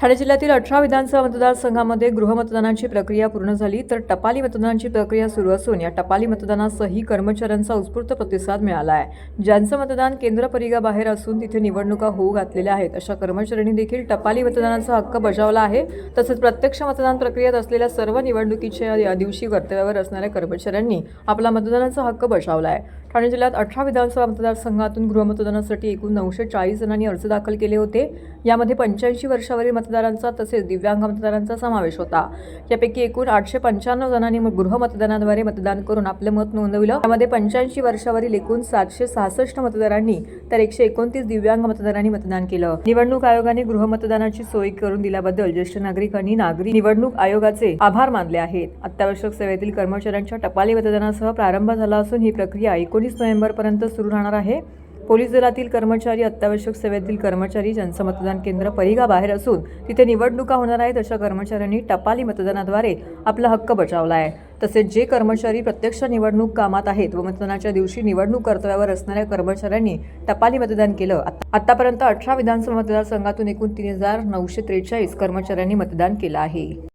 ठाणे जिल्ह्यातील अठरा विधानसभा मतदारसंघामध्ये गृहमतदानाची प्रक्रिया पूर्ण झाली तर टपाली मतदानाची प्रक्रिया सुरू असून या टपाली मतदानासही कर्मचाऱ्यांचा उत्स्फूर्त प्रतिसाद मिळाला आहे ज्यांचं मतदान केंद्र परिघाबाहेर असून तिथे निवडणुका होऊ घातलेल्या आहेत अशा कर्मचाऱ्यांनी देखील टपाली मतदानाचा हक्क बजावला आहे. तसेच प्रत्यक्ष मतदान प्रक्रियेत असलेल्या सर्व निवडणुकीच्या या दिवशी कर्तव्यावर असणाऱ्या कर्मचाऱ्यांनी आपला मतदानाचा हक्क बजावला आहे ठाणे जिल्ह्यात अठरा विधानसभा मतदारसंघातून गृहमतदानासाठी एकूण नऊशे चाळीस जणांनी अर्ज दाखल केले होते. यामध्ये पंच्याऐंशी वर्षावरील मतदारांचा तसेच दिव्यांग मतदारांचा समावेश होता. यापैकी एकूण आठशे पंच्याण्णव जणांनी गृहमतदानाद्वारे मतदान करून आपले मत नोंदविलं. यामध्ये पंच्याऐंशी वर्षावरील एकूण सातशे सहासष्ट मतदारांनी तर एकशे एकोणतीस दिव्यांग मतदारांनी मतदान केलं. निवडणूक आयोगाने गृहमतदानाची सोय करून दिल्याबद्दल ज्येष्ठ नागरिकांनी नागरी निवडणूक आयोगाचे आभार मानले आहेत. अत्यावश्यक सेवेतील कर्मचाऱ्यांच्या टपाली मतदानासह प्रारंभ झाला असून ही प्रक्रिया एकोणीस नोव्हेंबरपर्यंत सुरू राहणार आहे. पोलीस दलातील कर्मचारी अत्यावश्यक सेवेतील कर्मचारी ज्यांचं मतदान केंद्र परिघाबाहेर असून तिथे निवडणुका होणार आहेत अशा कर्मचाऱ्यांनी टपाली मतदानाद्वारे आपला हक्क बजावला आहे तसेच जे कर्मचारी प्रत्यक्ष निवडणूक कामात आहेत व मतदानाच्या दिवशी निवडणूक कर्तव्यावर असणाऱ्या कर्मचाऱ्यांनी टपाली मतदान केलं. आतापर्यंत अठरा विधानसभा मतदारसंघातून एकूण तीन हजार नऊशे त्रेचाळीस कर्मचाऱ्यांनी मतदान केलं आहे.